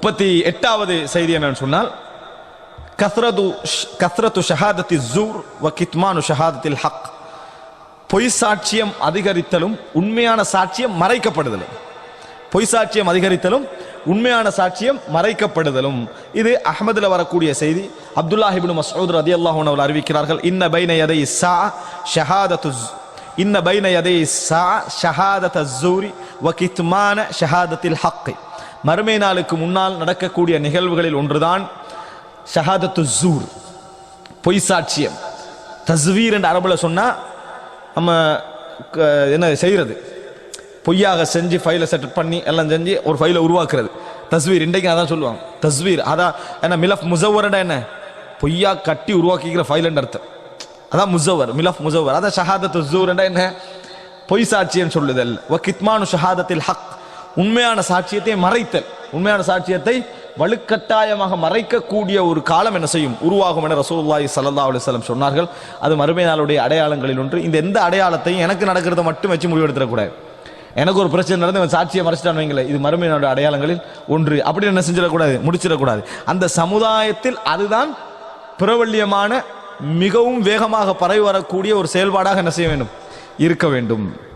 முப்பத்தி எட்டாவது செய்தி என்னன்னு சொன்னால் கத்ரது கத்ரத்து ஷஹாதத்தி ஜூர் வ கித்மானு ஷஹாதத்தில் ஹக். பொய் சாட்சியம் அதிகரித்தலும் உண்மையான சாட்சியம் மறைக்கப்படுதலும். பொய் சாட்சியம் அதிகரித்தலும் உண்மையான சாட்சியம் மறைக்கப்படுதலும். இது அஹ்மதுல வரக்கூடிய செய்தி. அப்துல்லா ஹிபின் மசூத் ரதி அல்லாஹூன் அவர் அறிவிக்கிறார்கள் இன்ன பைன எதை சா ஷஹாதத்து இன்ன பைன எதை சா ஷஹாதத் ஜூரி வ கித்மான ஷஹாதத்தில் ஹக்கை. மறுமை நாளுக்கு முன்னால் நடக்கக்கூடிய நிகழ்வுகளில் ஒன்றுதான் ஷஹாதத்து ஜூர் பொய் சாட்சியம். தஸ்வீர் என்ற அரபில் சொன்னால் நம்ம க- என்ன செய்கிறது பொய்யாக செஞ்சு ஃபைலை செட் பண்ணி எல்லாம் செஞ்சு ஒரு ஃபைலை உருவாக்குறது. தஸ்வீர் இன்றைக்கு அதான் சொல்லுவாங்க. தஸ்வீர் அதான் என்ன மிலஃப் முசவரடா என்ன? பொய்யா கட்டி உருவாக்கிக்கிற ஃபைலுன்ற அர்த்தம். அதான் முசவர் மிலஃப் முசவர் அதான் ஷஹாதத்து ஜூர்ண்டா என்ன? பொய் சாட்சியம் சொல்லுதல். வ கித்மானு ஷஹாதத்தில் ஹக். உண்மையான சாட்சியத்தை மறைத்தல். உண்மையான சாட்சியத்தை வலுக்கட்டாயமாக மறைக்கக்கூடிய ஒரு காலம் என்ன செய்யும்? உருவாகும் என ரசூல்லாய் சல்லா அலைஹி சொன்னார்கள். அது மறுமை நாளுடைய அடையாளங்களில் ஒன்று. இந்த எந்த அடையாளத்தையும் எனக்கு நடக்கிறத மட்டும் வச்சு முடிவெடுத்துடக்கூடாது. எனக்கு ஒரு பிரச்சனை நடந்து இவன் சாட்சியை மறைச்சிட்டான் வைங்களேன். இது மறுமை அடையாளங்களில் ஒன்று. அப்படி என்ன செஞ்சிடக்கூடாது? முடிச்சிடக்கூடாது. அந்த சமுதாயத்தில் அதுதான் பிரபல்யமான மிகவும் வேகமாக பரவி வரக்கூடிய ஒரு செயல்பாடாக என்ன செய்ய வேண்டும்? இருக்க வேண்டும்.